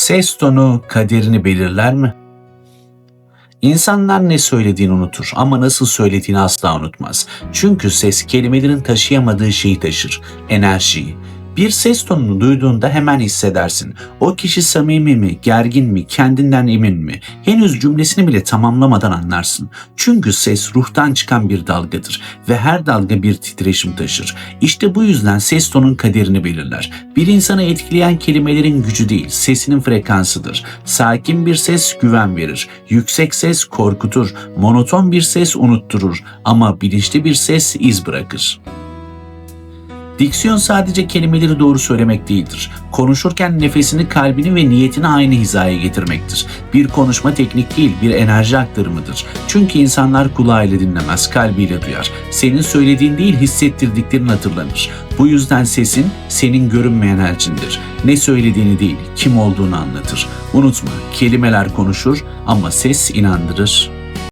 Ses tonu kaderini belirler mi? İnsanlar ne söylediğini unutur ama nasıl söylediğini asla unutmaz. Çünkü ses kelimelerin taşıyamadığı şeyi taşır, enerjiyi. Bir ses tonunu duyduğunda hemen hissedersin. O kişi samimi mi, gergin mi, kendinden emin mi? Henüz cümlesini bile tamamlamadan anlarsın. Çünkü ses ruhtan çıkan bir dalgadır ve her dalga bir titreşim taşır. İşte bu yüzden ses tonun kaderini belirler. Bir insanı etkileyen kelimelerin gücü değil, sesinin frekansıdır. Sakin bir ses güven verir. Yüksek ses korkutur. Monoton bir ses unutturur. Ama bilinçli bir ses iz bırakır. Diksiyon sadece kelimeleri doğru söylemek değildir. Konuşurken nefesini, kalbini ve niyetini aynı hizaya getirmektir. Bir konuşma teknik değil, bir enerji aktarımıdır. Çünkü insanlar kulağıyla dinlemez, kalbiyle duyar. Senin söylediğin değil, hissettirdiklerin hatırlanır. Bu yüzden sesin senin görünmeyen elçindir. Ne söylediğini değil, kim olduğunu anlatır. Unutma, kelimeler konuşur ama ses inandırır,